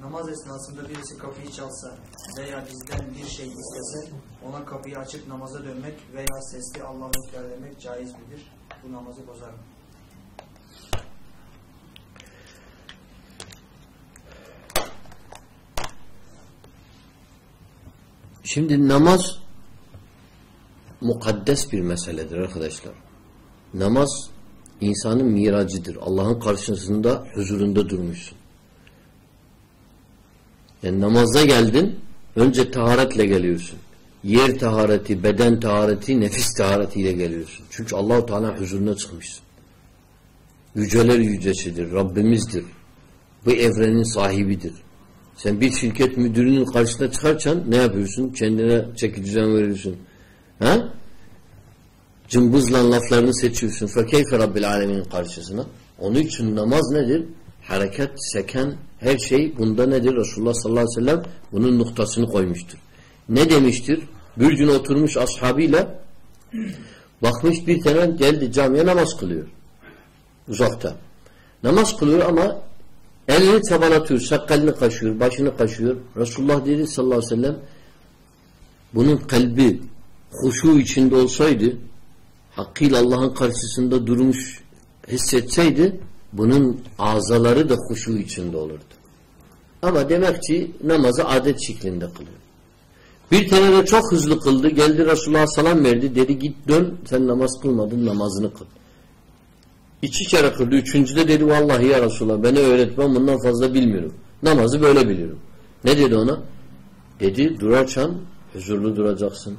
namaz esnasında birisi kapıyı çalsa veya bizden bir şey istese ona kapıyı açıp namaza dönmek veya sesli Allah'u Ekber demek caiz midir? Bu namazı bozar mı? Şimdi namaz mukaddes bir meseledir arkadaşlar. Namaz insanın miracıdır. Allah'ın karşısında huzurunda durmuşsun. Yani namaza geldin, önce taharetle geliyorsun. Yer tahareti, beden tahareti, nefis taharetiyle geliyorsun. Çünkü Allahu Teala huzuruna çıkmışsın. Yüceler yücesidir, Rabbimizdir. Bu evrenin sahibidir. Sen bir şirket müdürünün karşısına çıkarsan ne yapıyorsun? Kendine çeki düzen veriyorsun. Ha? Cımbızla laflarını seçiyorsun. Fekeyfe Rabbil Alemin'in karşısına. Onun için namaz nedir? Hareket, seken, her şey bunda nedir? Resulullah sallallahu aleyhi ve sellem bunun noktasını koymuştur. Ne demiştir? Bir gün oturmuş ashabıyla bakmış bir tane geldi camiye namaz kılıyor. Uzakta. Namaz kılıyor ama elini çabalatıyor, sakalını kaşıyor, başını kaşıyor. Resulullah dedi sallallahu aleyhi ve sellem bunun kalbi huşu içinde olsaydı hakkıyla Allah'ın karşısında durmuş hissetseydi bunun azaları da huşu içinde olurdu. Ama demek ki namazı adet şeklinde kılıyor. Bir tane de çok hızlı kıldı. Geldi Resulullah salam verdi. Dedi git dön sen namaz kılmadın namazını kıl. İki kere kıldı. Üçüncüde dedi vallahi ya Resulullah beni öğretmem bundan fazla bilmiyorum. Namazı böyle biliyorum. Ne dedi ona? Dedi durarsan huzurlu duracaksın.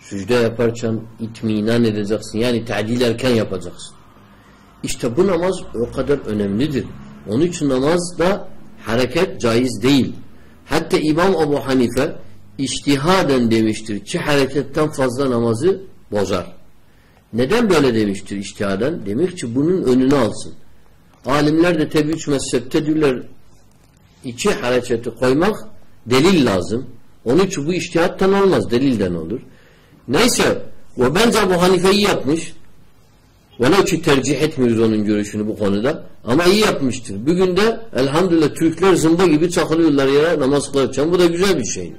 Sücde yaparken itminan edeceksin. Yani tadil erken yapacaksın. İşte bu namaz o kadar önemlidir. Onun için namazda hareket caiz değil. Hatta İmam Ebu Hanife iştihaden demiştir ki hareketten fazla namazı bozar. Neden böyle demiştir iştihaden? Demek ki bunun önünü alsın. Alimler de tabi üç mezhepte diyorlar iki hareketi koymak delil lazım. Onun için bu iştihattan olmaz. Delilden olur. Neyse o bence bu Hanife'yi yapmış. Velev ki tercih etmiyoruz onun görüşünü bu konuda. Ama iyi yapmıştır. Bugün de elhamdülillah Türkler zımba gibi çakılıyorlar yere namaz kılarken. Bu da güzel bir şey.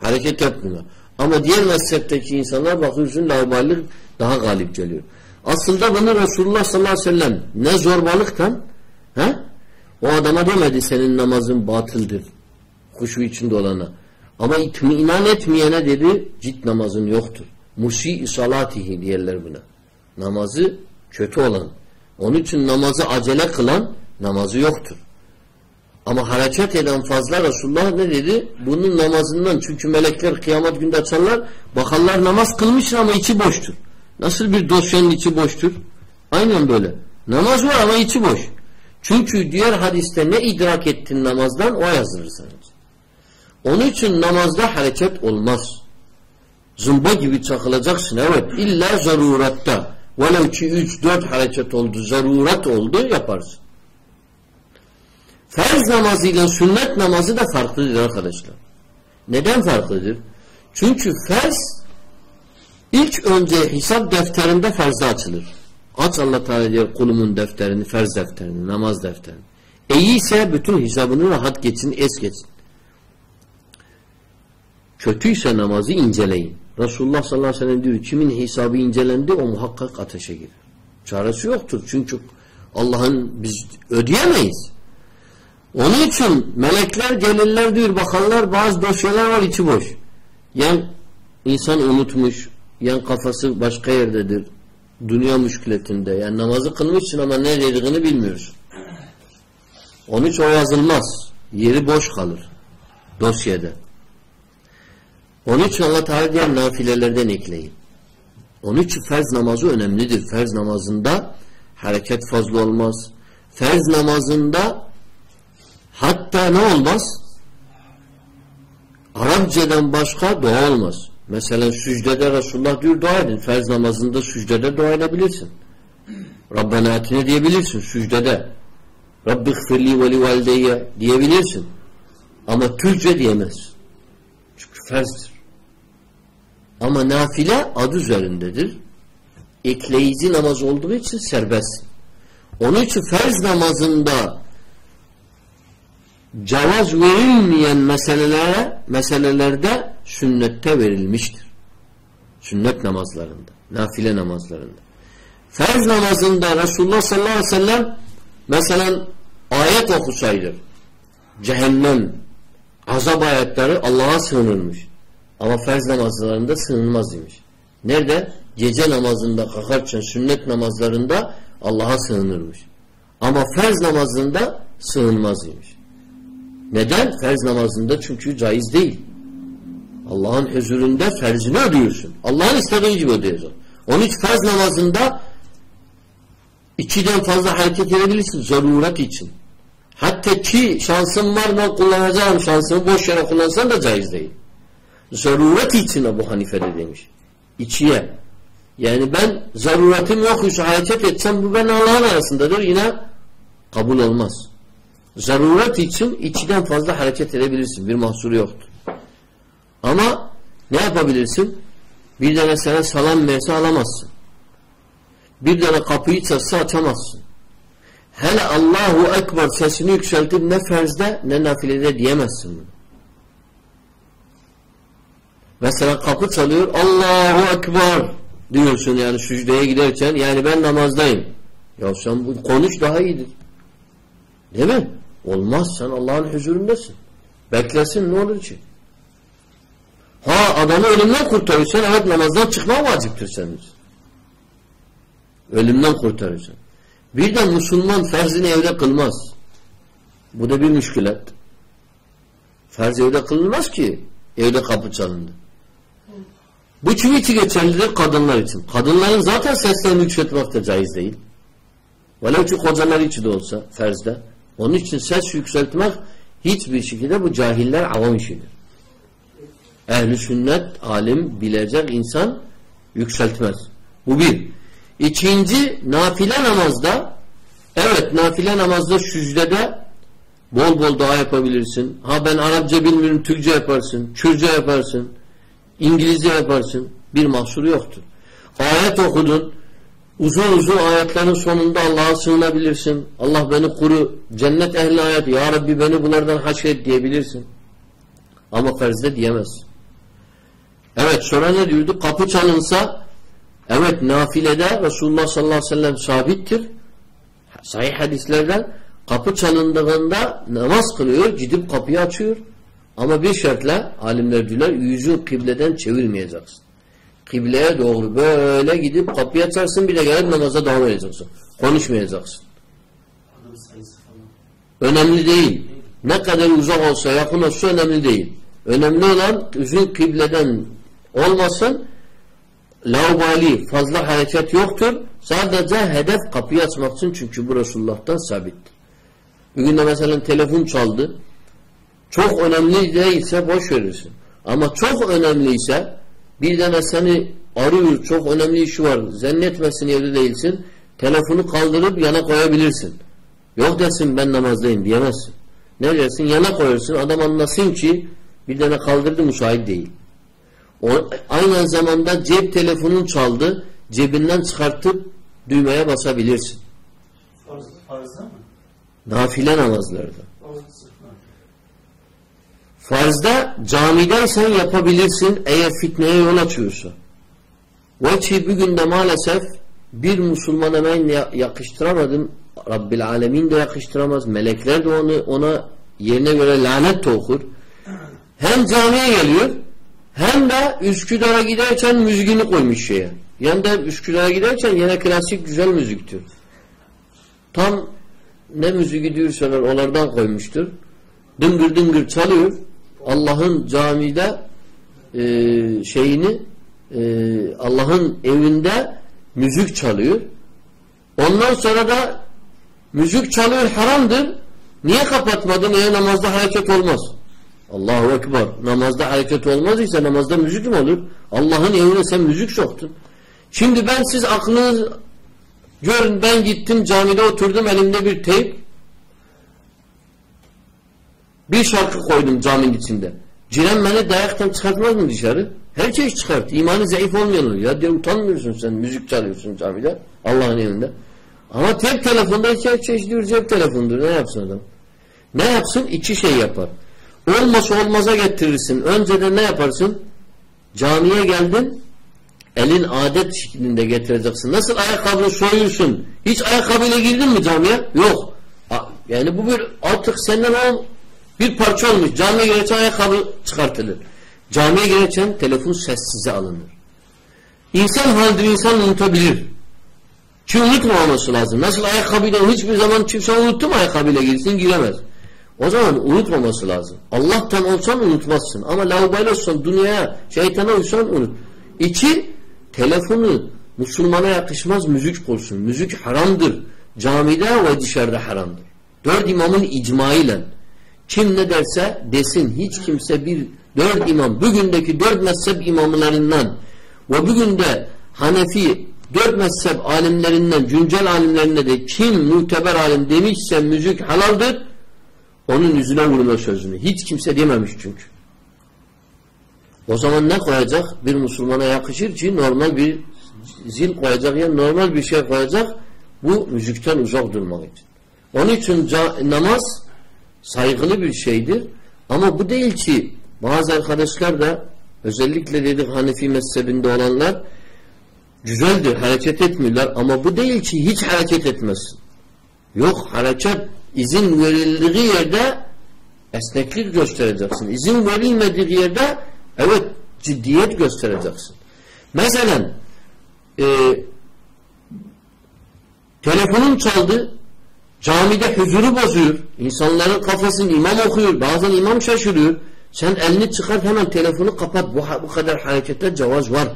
Hareket yapmıyorlar. Ama diğer mezhepteki insanlar bakıyorsun laubalilik daha galip geliyor. Aslında bunu Resulullah sallallahu aleyhi ve sellem ne zorbalıktan he? o adama demedi senin namazın batıldır. Kuşu içinde olana. Ama itminan etmeyene dedi cid namazın yoktur. Musi salatihi diyorlar buna. Namazı kötü olan. Onun için namazı acele kılan namazı yoktur. Ama hareket eden fazla Resulullah ne dedi? Bunun namazından çünkü melekler kıyamet günde açarlar bakarlar namaz kılmışlar ama içi boştur. Nasıl bir dosyanın içi boştur? Aynen böyle. Namaz var ama içi boş. Çünkü diğer hadiste ne idrak ettin namazdan o yazılır sana. Onun için namazda hareket olmaz. Zımba gibi çakılacaksın evet. İlla zaruratta. Velev ki üç dört hareket oldu, zarurat oldu yaparsın. Farz namazıyla sünnet namazı da farklıdır arkadaşlar. Neden farklıdır? Çünkü farz ilk önce hesap defterinde farzda açılır. Aç Allah Teala diyor kulumun defterini, farz defterini, namaz defterini. İyi ise bütün hesabını rahat geçsin, es geçsin. Kötüyse namazı inceleyin. Resulullah sallallahu aleyhi ve sellem diyor kimin hesabı incelendi o muhakkak ateşe girer. Çaresi yoktur. Çünkü Allah'ın biz ödeyemeyiz. Onun için melekler gelirler diyor bakanlar bazı dosyalar var içi boş. Yani insan unutmuş, yan kafası başka yerdedir. Dünya müşkületinde. Yani namazı kılmışsın ama ne dediğini bilmiyorsun. Onun için o yazılmaz. Yeri boş kalır. Dosyada. Onun için Allah Teala diğer nafilelerden ekleyin. Onun için farz namazı önemlidir. Farz namazında hareket fazla olmaz. Farz namazında hatta ne olmaz? Arapçadan başka dua olmaz. Mesela sücdede Resulullah diyor dua edin. Farz namazında sücdede dua edebilirsin. Rabbena atine diyebilirsin sücdede. Rabbi gfirli ve li diyebilirsin. Ama Türkçe diyemez. Çünkü farzdır. Ama nafile adı üzerindedir. Ekleyici namaz olduğu için serbest. Onun için farz namazında cevaz verilmeyen meselelere meselelerde sünnette verilmiştir. Sünnet namazlarında, nafile namazlarında. Ferz namazında Resulullah sallallahu aleyhi ve sellem mesela ayet okusaydı cehennem azap ayetleri Allah'a sığınırmış. Ama ferz namazlarında sığınmaz imiş. Nerede? Gece namazında kalkarken sünnet namazlarında Allah'a sığınırmış. Ama ferz namazında sığınmaz imiş. Neden? Ferz namazında çünkü caiz değil. Allah'ın huzurunda ferzini ödüyorsun. Allah'ın istediği gibi ödeyeceksin. Onun için ferz namazında ikiden fazla hareket edebilirsin zaruret için. Hatta ki şansım var ben kullanacağım şansımı boş yere kullansan da caiz değil. Zaruret için bu Hanife'de demiş. İçiye. Yani ben zaruretim yoksa hareket etsem bu ben Allah'ın arasındadır yine kabul olmaz. Zaruret için içiden fazla hareket edebilirsin. Bir mahsuru yoktur. Ama ne yapabilirsin? Bir tane sana salam verse alamazsın. Bir tane kapıyı çalsa açamazsın. Hele Allahu Ekber sesini yükseltip ne ferzde ne nafilede diyemezsin bunu. Mesela kapı çalıyor Allahu Ekber diyorsun yani sücdeye giderken yani ben namazdayım. Ya sen bu konuş daha iyidir. Değil mi? Olmaz sen Allah'ın huzurundasın. Beklesin ne olur ki? Ha adamı ölümden kurtarırsan evet namazdan çıkma vaciptir senin. Ölümden kurtarırsan. Bir de Müslüman ferzini evde kılmaz. Bu da bir müşkület. Ferz evde kılınmaz ki. Evde kapı çalındı. Bu kim için geçerlidir? Kadınlar için. Kadınların zaten seslerini yükseltmek de caiz değil. Velev ki kocalar için de olsa ferzde. Onun için ses yükseltmek hiçbir şekilde bu cahiller avam işidir. Ehli sünnet, alim, bilecek insan yükseltmez. Bu bir. İkinci, nafile namazda evet nafile namazda sücdede bol bol dua yapabilirsin. Ha ben Arapça bilmiyorum, Türkçe yaparsın, Kürtçe yaparsın, İngilizce yaparsın. Bir mahsuru yoktur. Ayet okudun, uzun uzun ayetlerin sonunda Allah'a sığınabilirsin. Allah beni kuru, cennet ehli ayet, Ya Rabbi beni bunlardan haşret diyebilirsin. Ama ferzde diyemezsin. Evet sonra ne diyordu? Kapı çalınsa evet nafilede Resulullah sallallahu aleyhi ve sellem sabittir. Sahih hadislerden kapı çalındığında namaz kılıyor, gidip kapıyı açıyor. Ama bir şartla alimler diyorlar yüzün kıbleden çevirmeyeceksin. Kıbleye doğru böyle gidip kapıyı açarsın bir de gelip namaza devam edeceksin. Konuşmayacaksın. Önemli değil. Ne kadar uzak olsa yakın olsa önemli değil. Önemli olan yüzün kıbleden olmasın laubali fazla hareket yoktur. Sadece hedef kapıyı açmak için çünkü bu Resulullah'tan sabittir. Bugün de mesela telefon çaldı. Çok önemli değilse boş verirsin. Ama çok önemliyse bir tane seni arıyor çok önemli işi var zannetmesin evde değilsin telefonu kaldırıp yana koyabilirsin. Yok desin ben namazdayım diyemezsin. Ne dersin? Yana koyarsın adam anlasın ki bir tane kaldırdı müsait değil. O, aynı zamanda cep telefonun çaldı. Cebinden çıkartıp düğmeye basabilirsin. Farz, farzda mı? Nafile namazlarda. Farz, Farzda camideysen yapabilirsin eğer fitneye yol açıyorsa. Ve ki bugün de maalesef bir Müslümana ben yakıştıramadım. Rabbil Alemin de yakıştıramaz. Melekler de onu ona yerine göre lanet de okur. Hem camiye geliyor hem de Üsküdar'a giderken müziğini koymuş şeye. Yani de Üsküdar'a giderken yine klasik güzel müziktir. Tam ne müziği diyorsalar onlardan koymuştur. Dıngır dıngır çalıyor. Allah'ın camide e, şeyini e, Allah'ın evinde müzik çalıyor. Ondan sonra da müzik çalıyor haramdır. Niye kapatmadın? Eğer namazda hareket olmaz. Allahu Ekber. Namazda hareket olmaz ise namazda müzik mi olur? Allah'ın evine sen müzik soktun. Şimdi ben siz aklınız görün ben gittim camide oturdum elimde bir teyp bir şarkı koydum caminin içinde. Ciren beni dayaktan çıkartmaz mı dışarı? Herkes çıkart. İmanı zayıf olmayanlar. Ya diyor utanmıyorsun sen müzik çalıyorsun camide Allah'ın evinde. Ama tek telefonda herkes diyor cep telefondur. Ne yapsın adam? Ne yapsın? İki şey yapar. Olmasa olmaza getirirsin. Önceden ne yaparsın? Camiye geldin elin adet şeklinde getireceksin. Nasıl ayakkabını soyuyorsun? Hiç ayakkabıyla girdin mi camiye? Yok. Yani bu bir artık senden o bir parça olmuş. Camiye girerken ayakkabı çıkartılır. Camiye girerken telefon sessize alınır. İnsan haldir insan unutabilir. Ki unutmaması lazım. Nasıl ayakkabıyla hiçbir zaman kimse unuttu mu ayakkabıyla girsin giremez. O zaman unutmaması lazım. Allah'tan olsan unutmazsın. Ama lavaboyla olsan dünyaya, şeytana uysan unut. İki, telefonu Müslümana yakışmaz müzik olsun. Müzik haramdır. Camide ve dışarıda haramdır. Dört imamın icmaıyla kim ne derse desin hiç kimse bir dört imam bugündeki dört mezhep imamlarından ve bugün de Hanefi dört mezhep alimlerinden güncel alimlerine de kim muteber alim demişse müzik halaldır onun yüzüne vurma sözünü. Hiç kimse dememiş çünkü. O zaman ne koyacak? Bir Müslümana yakışır ki normal bir zil koyacak ya normal bir şey koyacak bu müzikten uzak durmak için. Onun için namaz saygılı bir şeydir. Ama bu değil ki bazı arkadaşlar da özellikle dedik Hanefi mezhebinde olanlar güzeldir, hareket etmiyorlar ama bu değil ki hiç hareket etmesin. Yok hareket izin verildiği yerde esneklik göstereceksin. İzin verilmediği yerde evet ciddiyet göstereceksin. Mesela e, telefonun çaldı camide huzuru bozuyor. İnsanların kafasını imam okuyor. Bazen imam şaşırıyor. Sen elini çıkart hemen telefonu kapat. Bu, bu kadar harekete cevaz var.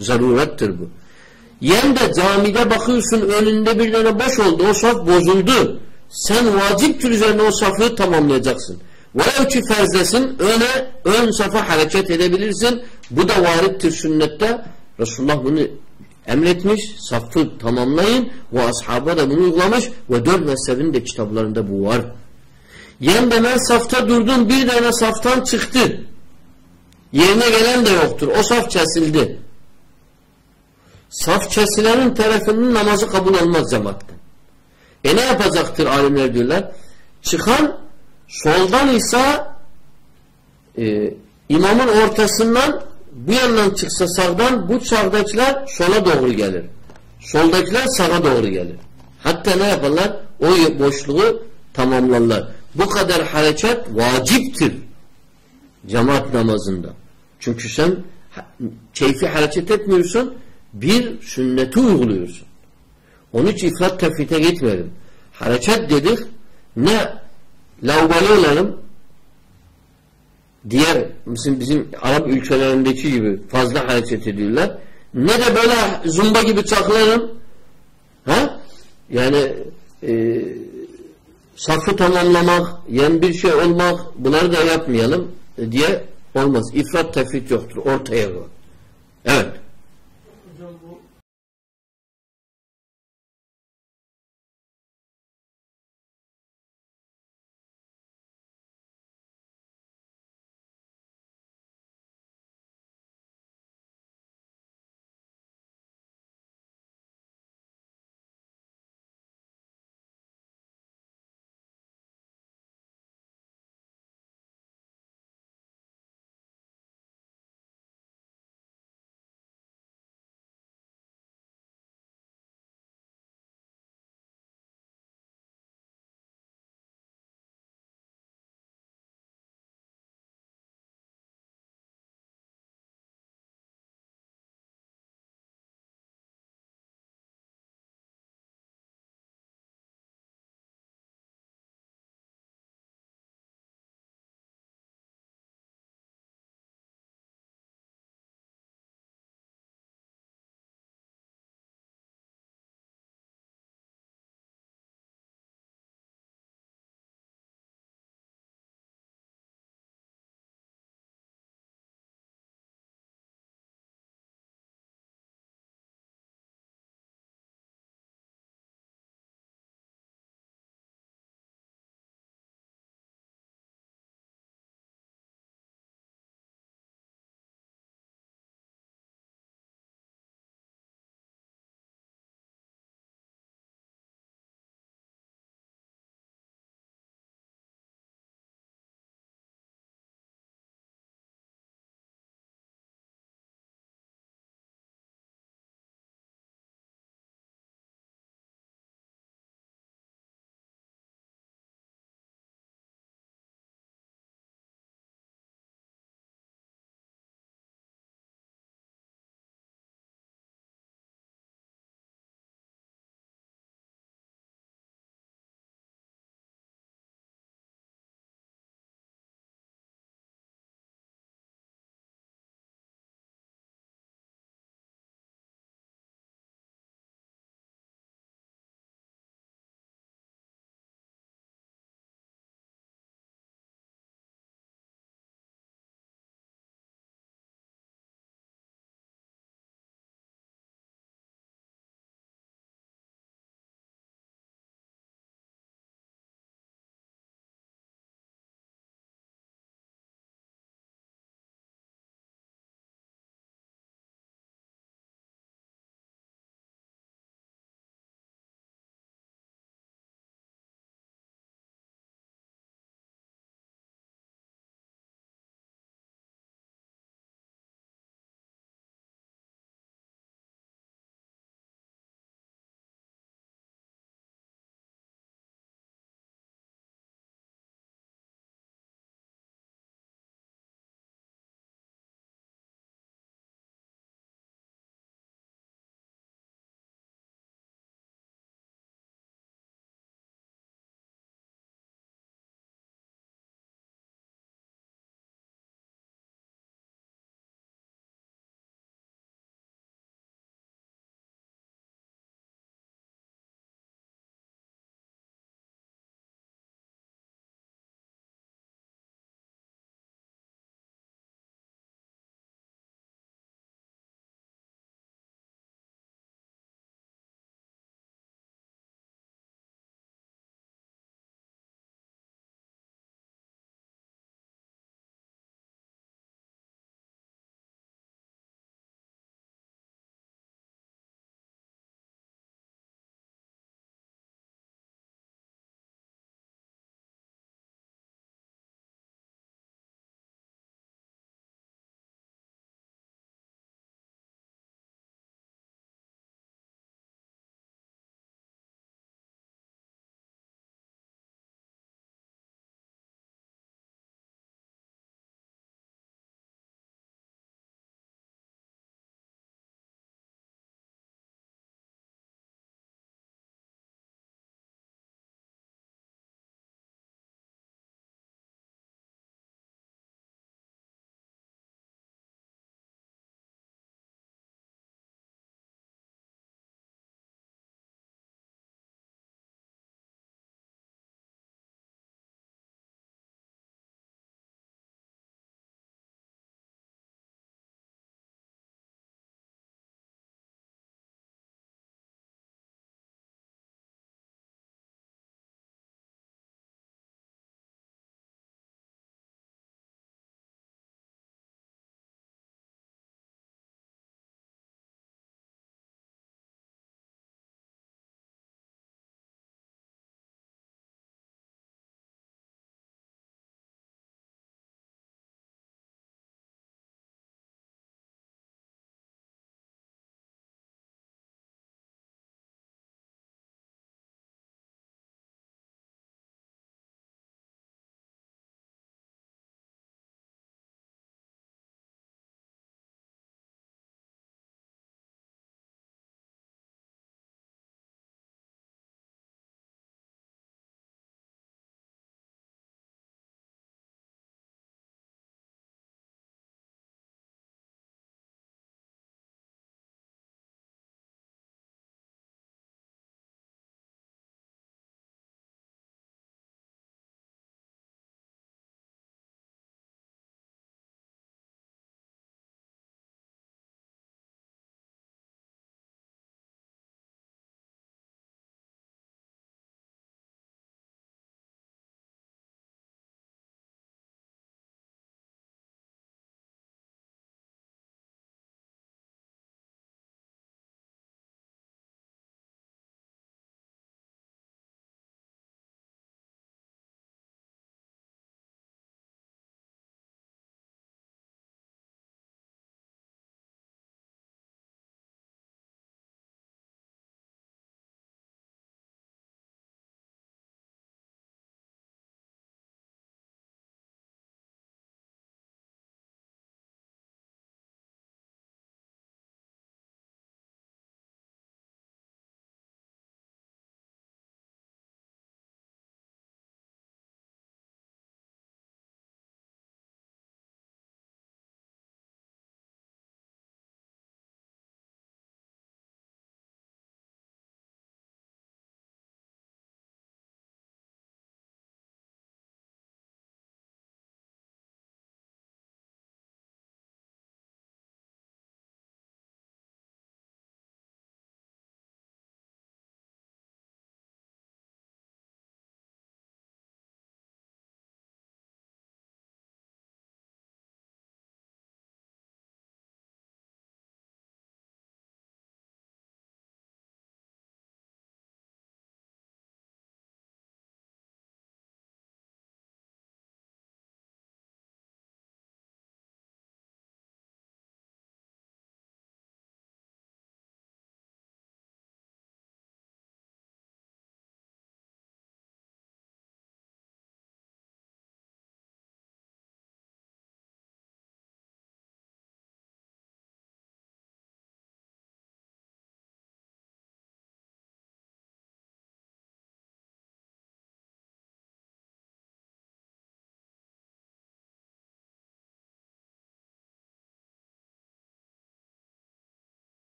Zarurettir bu. Yen de camide bakıyorsun önünde bir tane boş oldu. O saf bozuldu. Sen vaciptir üzerine o safı tamamlayacaksın. Velev ki ferzlesin öne ön safa hareket edebilirsin. Bu da varittir sünnette. Resulullah bunu emretmiş. Safı tamamlayın. Ve ashaba da bunu uygulamış. Ve dört mezhebin de kitaplarında bu var. De ben safta durdum bir tane saftan çıktı. Yerine gelen de yoktur. O saf kesildi. Saf kesilenin tarafının namazı kabul olmaz cemaatten. E ne yapacaktır alimler diyorlar? Çıkan soldan ise e, imamın ortasından bu yandan çıksa sağdan bu sağdakiler sola doğru gelir. Soldakiler sağa doğru gelir. Hatta ne yaparlar? O boşluğu tamamlarlar. Bu kadar hareket vaciptir cemaat namazında. Çünkü sen keyfi hareket etmiyorsun bir sünneti uyguluyorsun. Onun için ifrat tefrite gitmeyelim. Hareket dedik ne laubali olalım diğer bizim, bizim Arap ülkelerindeki gibi fazla hareket ediyorlar. Ne de böyle zumba gibi çaklarım ha? yani e, safı tamamlamak yani bir şey olmak bunları da yapmayalım diye olmaz. İfrat tefrit yoktur. Ortaya var. Evet.